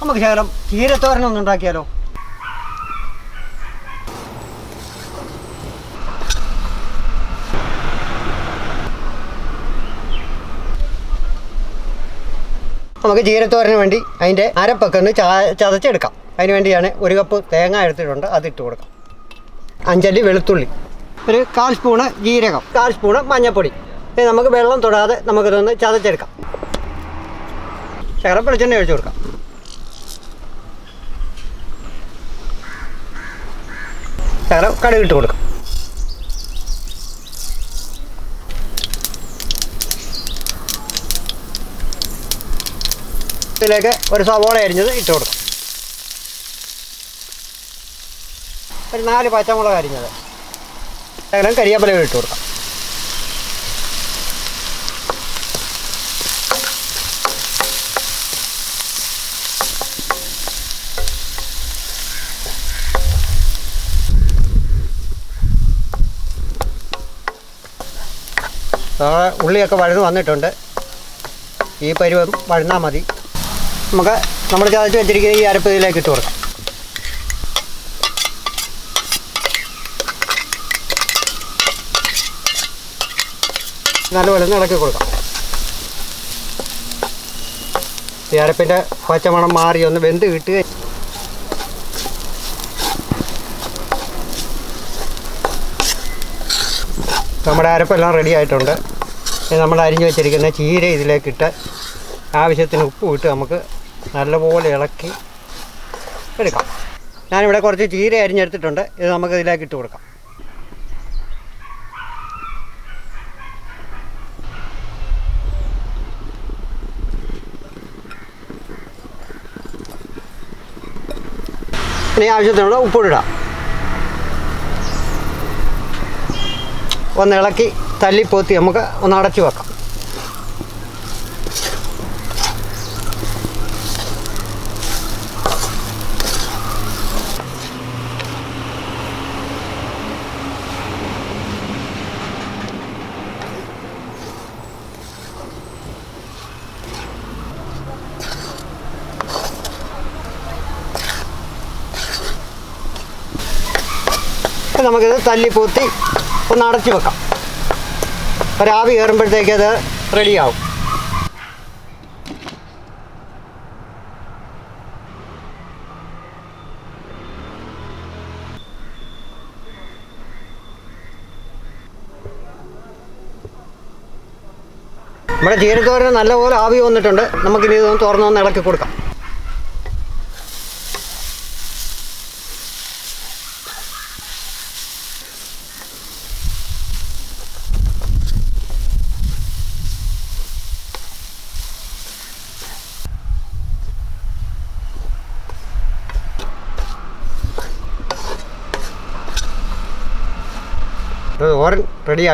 നമുക്ക് ശകലം ചീരത്തോരൻ ഒന്ന് ഉണ്ടാക്കിയാലോ? നമുക്ക് ജീരത്തോരന് വേണ്ടി അതിന്റെ അരപ്പൊക്കെ ഒന്ന് ചതച്ചെടുക്കാം. അതിന് വേണ്ടിയാണ് ഒരു കപ്പ് തേങ്ങ എടുത്തിട്ടുണ്ട് അത് ഇട്ട് കൊടുക്കാം. അഞ്ചല്ലി വെളുത്തുള്ളി ഒരു കാൽ സ്പൂണ് ജീരകം കാൽ സ്പൂണ് മഞ്ഞൾപ്പൊടി. ഇത് നമുക്ക് വെള്ളം തൊടാതെ നമുക്കിതൊന്ന് ചതച്ചെടുക്കാം. ശകലം വെളിച്ചെണ്ണ ഒഴിച്ചു കൊടുക്കാം. ശകലം കടുകിട്ട് കൊടുക്കും. ഇതിലേക്ക് ഒരു സവോള അരിഞ്ഞത് ഇട്ട് കൊടുക്കും. ഒരു നാല് പച്ചമുളക് അരിഞ്ഞത്. അങ്ങനെ കരിയാപ്പല ഇട്ട് കൊടുക്കാം. നമ്മുടെ ഉള്ളിയൊക്കെ വഴന്ന് വന്നിട്ടുണ്ട്. ഈ പരുവം വഴന്നാൽ മതി. നമുക്ക് നമ്മൾ ചതച്ച് വെച്ചിരിക്കുന്ന ഈ അരപ്പ് ഇതിലേക്ക് ഇട്ട് കൊടുക്കാം. നല്ലപോലെ ഇളക്കി കൊടുക്കാം. ഈ അരപ്പിന്റെ പച്ചമണം മാറി ഒന്ന് വെന്ത് കിട്ടുക നമ്മുടെ അരപ്പെല്ലാം റെഡി ആയിട്ടുണ്ട്. നമ്മൾ അരിഞ്ഞു വെച്ചിരിക്കുന്ന ചീര ഇതിലേക്കിട്ട് ആവശ്യത്തിന് ഉപ്പ് ഇട്ട് നമുക്ക് നല്ലപോലെ ഇളക്കി എടുക്കാം. ഞാനിവിടെ കുറച്ച് ചീര അരിഞ്ഞെടുത്തിട്ടുണ്ട്. ഇത് നമുക്ക് ഇതിലേക്ക് ഇട്ട് കൊടുക്കാം. ഇനി ആവശ്യത്തിനുള്ള ഉപ്പിടാം ഒന്ന് ഇളക്കി തല്ലിപ്പോത്തി നമുക്ക് ഒന്ന് അടച്ചു വെക്കാം. നമുക്കിത് തല്ലിപ്പൂത്തി ഒന്ന് അടച്ചു വെക്കാം. ഒരാവി കയറുമ്പോഴത്തേക്ക് അത് റെഡിയാവും നമ്മുടെ ജീരത്തോരന് നല്ലപോലെ ആവി വന്നിട്ടുണ്ട്. നമുക്കിനി ഇതൊന്ന് തുറന്നൊന്ന് ഇളക്കി കൊടുക്കാം. ஒரன் ரெடி